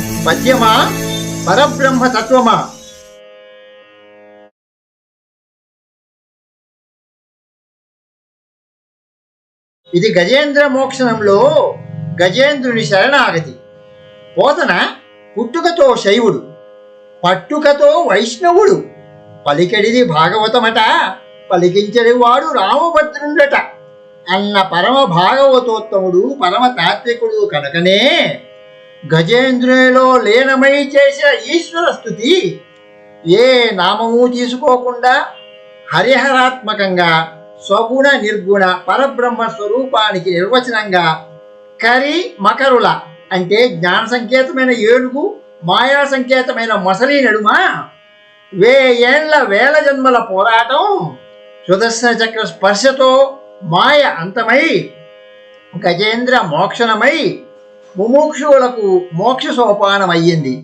పద్యమా పరబ్రహ్మ తత్వమా? ఇది గజేంద్ర మోక్షణంలో గజేంద్రుని శరణాగతి. పోతన? పుట్టుకతో శైవుడు పట్టుకతో వైష్ణవుడు. పలికెడిది భాగవతమట పలికించడి వాడు రామభద్రుండట. అన్న పరమ భాగవతోత్తముడు పరమ తాత్వికుడు కనుకనే గజేంద్రునిలో లీనమై చేసిన ఈశ్వర స్థుతి ఏ నామము తీసుకోకుండా హరిహరాత్మకంగా స్వగుణ నిర్గుణ పరబ్రహ్మ స్వరూపానికి నిర్వచనంగా కరి మకరుల అంటే జ్ఞాన సంకేతమైన ఏనుగు మాయా సంకేతమైన మొసలి నడుమ వేయేళ్ళ వేల జన్మల పోరాటం సుదర్శన చక్ర స్పర్శతో మాయ అంతమై గజేంద్ర మోక్షణమై ముముక్షువులకు మోక్ష సోపానమయ్యింది.